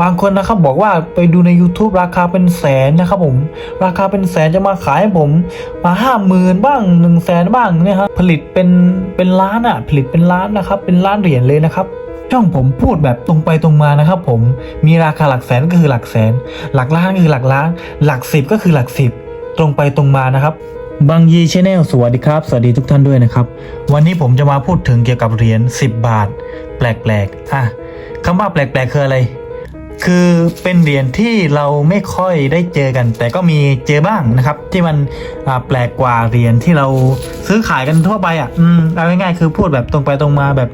บางคนนะครับบอกว่าไปดูใน YouTube ราคาเป็นแสนนะครับผม ราคาเป็นแสนจะมาขายให้ผม มาห้าหมื่นบ้างหนึ่งแสนบ้างเนี่ยครับผลิตเป็นเป็นล้านอะ่ะผลิตเป็นล้านนะครับเป็นล้านเหรียญเลยนะครับช่องผมพูดแบบตรงไปตรงมานะครับผมมีราคาหลักแสนก็คือหลักแสน หลักล้านก็คือหลักล้าน หลักสิบก็คือหลักสิบ ตรงไปตรงมานะครับบางยีชแนลสวัสดีครับ สวัสดีทุกท่านด้วยนะครับ วันนี้ผมจะมาพูดถึงเกี่ยวกับเหรียญ10 บาท แปลกๆอะคำว่าแปลกๆคืออะไร คือเป็นเหรียญที่เราไม่ค่อยได้เจอกัน แต่ก็มีเจอบ้างนะครับ ที่มันแปลกกว่าเหรียญที่เราซื้อขายกันทั่วไปอะอืมเอาง่ายๆคือพูดแบบตรงไปตรงมาแบบ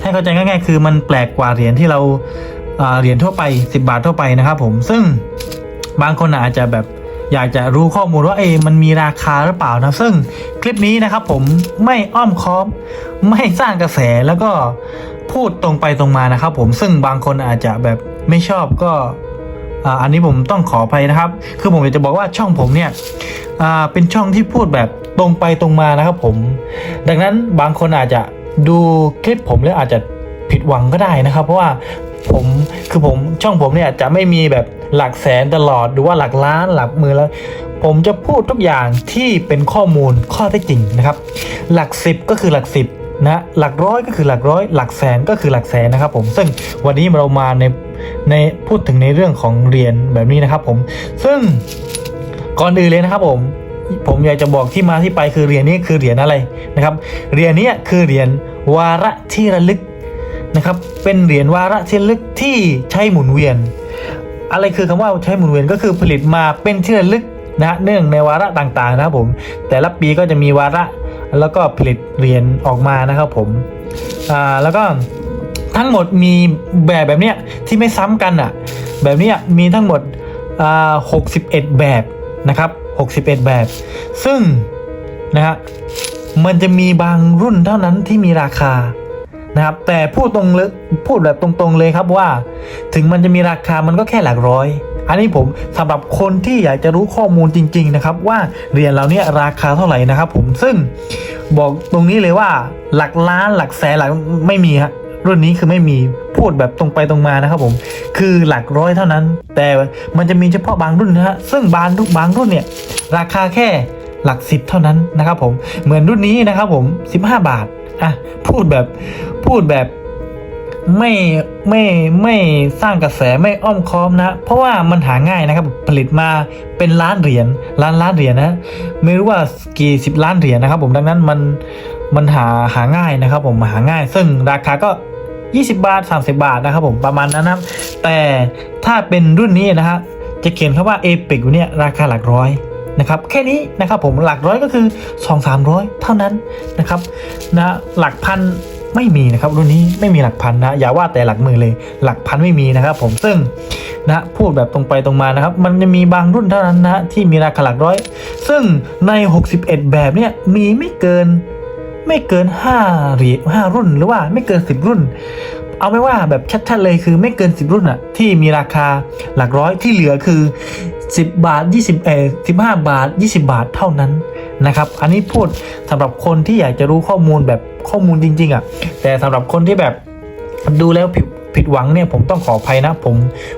ให้เข้าใจง่ายๆ คือมันแปลกกว่าเหรียญที่เราเหรียญทั่วไป 10 บาททั่วไปนะครับผมซึ่งบางคนอาจจะแบบอยากจะรู้ข้อมูลว่าเอมันมีราคาหรือเปล่านะซึ่งคลิปนี้นะครับผมไม่อ้อมค้อม ไม่สร้างกระแสแล้วก็พูดตรงไปตรงมานะครับผมซึ่งบางคนอาจจะแบบ ไม่ชอบก็อันนี้ผมต้องขออภัยนะครับ คือผมอยากจะบอกว่าช่องผมเนี่ยเป็นช่องที่พูดแบบตรงไปตรงมานะครับผม ดังนั้นบางคนอาจจะดูคลิปผมแล้วอาจจะผิดหวังก็ได้นะครับ เพราะว่าผมคือผมช่องผมเนี่ยจะไม่มีแบบหลักแสนตลอดหรือว่าหลักล้านหลักหมือแล้ว ผมจะพูดทุกอย่างที่เป็นข้อมูลข้อเท็จจริงนะครับ หลักสิบก็คือหลักสิบนะหลักร้อยก็คือหลักร้อย หลักแสนก็คือหลักแสนนะครับผมซึ่งวันนี้เรามาใน ในพูดถึงในเรื่องของเหรียญแบบนี้นะครับ ผมซึ่งก่อนอื่นเลยนะครับ ผมผมอยากจะบอกที่มาที่ไปคือเหรียญนี้คือเหรียญอะไรนะครับเหรียญนี้คือเหรียญวาระที่ระลึกนะครับ เป็นเหรียญวาระที่ระลึกที่ใช้หมุนเวียน อะไรคือคำว่าใช้หมุนเวียนก็คือผลิตมาเป็นที่ระลึกนะฮะเนื่องในวาระต่างๆนะครับผม แต่ละปีก็จะมีวาระแล้วก็ผลิตเหรียญออกมานะครับผมอ่าแล้วก็ ทั้งหมดมีแบบแบบเนี้ยที่ไม่ซ้ำกันอะ แบบเนี้ยมีทั้งหมดอ่า61แบบนะครับ61แบบ ซึ่งนะฮะมันจะมีบางรุ่นเท่านั้นที่มีราคานะครับ แต่พูดตรงเลยพูดแบบตรงๆเลยครับว่า ถึงมันจะมีราคามันก็แค่หลักร้อย อันนี้ผมสำหรับคนที่อยากจะรู้ข้อมูลจริง ๆ นะครับ ว่าเหรียญเราเนี่ยราคาเท่าไหร่นะครับ ผมซึ่งบอกตรงนี้เลยว่าหลักล้านหลักแสนหลักไม่มีฮะ รุ่นนี้คือไม่มีพูดแบบตรงไปตรงมานะครับผม คือหลักร้อยเท่านั้น แต่มันจะมีเฉพาะบางรุ่นนะฮะซึ่งบางบางรุ่นเนี่ยราคาแค่หลักสิบเท่านั้นนะครับผมเหมือนรุ่นนี้นะครับผม 15 บาทอะพูดแบบพูดแบบไม่ไม่ไม่สร้างกระแสไม่อ้อมค้อมนะ เพราะว่ามันหาง่ายนะครับผลิตมาเป็นล้านเหรียญล้านล้านเหรียญนะ ไม่รู้ว่ากี่สิบล้านเหรียญนะครับ ผมดังนั้นมันมันหาหาง่ายนะครับ ผมหาง่าย ซึ่งราคาก็ 20 บาท 30 บาทนะครับผมประมาณนั้นนะครับ แต่ถ้าเป็นรุ่นนี้นะฮะจะเขียนคำว่าเอพิกอยู่เนี่ยราคาหลักร้อยนะครับแค่นี้นะครับผมหลักร้อยก็คือ 2 3 0 0 เท่านั้นนะครับนะหลักพันไม่มีนะครับรุ่นนี้ไม่มีหลักพันนะอย่าว่าแต่หลักหมือเลยหลักพันไม่มีนะครับ ผมซึ่งนะพูดแบบตรงไปตรงมานะครับ มันจะมีบางรุ่นเท่านั้นนะที่มีราคาหลักร้อย ซึ่งใน 61 แบบเนี่ยมีไม่เกิน ไม่เกิน5เหรียญ5รุ่นหรือว่าไม่เกิน 10 รุ่น เอาไม่ว่าแบบชัดๆเลยคือไม่เกิน 10 รุ่นอะที่มีราคาหลักร้อยที่เหลือคือ 10 บาท 20เออ15บาท 20 บาทเท่านั้นนะครับ อันนี้พูดสำหรับคนที่อยากจะรู้ข้อมูลแบบข้อมูลจริง ๆอะแต่สำหรับคนที่แบบดูแล้วผิดผิดหวังเนี่ยผมต้องขออภัยนะ ผม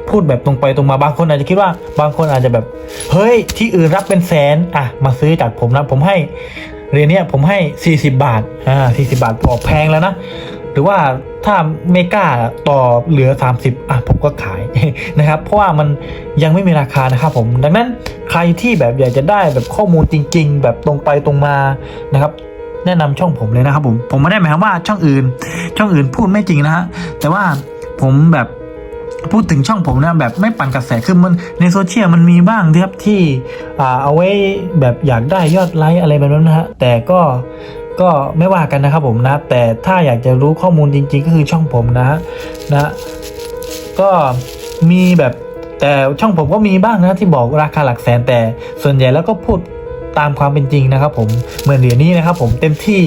พูดแบบตรงไปตรงมาบางคนอาจจะคิดว่าบางคนอาจจะแบบ เฮ้ยที่อื่นรับเป็นแสนอะมาซื้อจากผมนะผมให้ เหรียญเนี้ยผมให้ 40 บาท อ่า40 บาทพอแพงแล้วนะ หรือว่าถ้าไม่กล้าต่อเหลือ 30 อะผมก็ขายนะครับ เพราะว่ามันยังไม่มีราคานะครับผม ดังนั้นใครที่แบบอยากจะได้แบบข้อมูลจริง ๆ แบบตรงไปตรงมานะครับแนะนำช่องผมเลยนะครับผม ผมไม่ได้หมายความว่าช่องอื่น ช่องอื่นพูดไม่จริงนะฮะ แต่ว่าผมแบบ พูดถึงช่องผมนะแบบไม่ปั่นกระแสคือมันในโซเชียลมันมีบ้างนะครับที่เอาไว้แบบอยากได้ยอดไลค์อะไรแบบนั้นนะฮะแต่ก็ก็ไม่ว่ากันนะครับผมนะ แต่ถ้าอยากจะรู้ข้อมูลจริง ๆ ก็คือช่องผมนะฮะนะก็มีแบบแต่ช่องผมก็มีบ้างนะที่บอกราคาหลักแสนแต่ส่วนใหญ่แล้วก็พูดตามความเป็นจริงนะครับ ผมเหมือนเหรียญนี้นะครับ ผมเต็มที่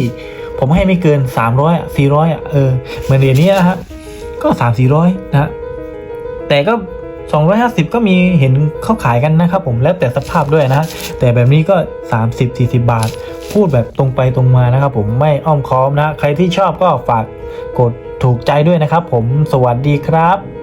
ผมให้ไม่เกิน 300 400อะเออเหมือนเหรียญนี้นะฮะก็ 3 400นะ แต่ก็ 250 ก็มีเห็นเขาขายกันนะครับผมแล้วแต่สภาพด้วยนะ แต่แบบนี้ก็ 30 40 บาท พูดแบบตรงไปตรงมานะครับผมไม่อ้อมค้อมนะ ใครที่ชอบก็ฝากกดถูกใจด้วยนะครับผมสวัสดีครับ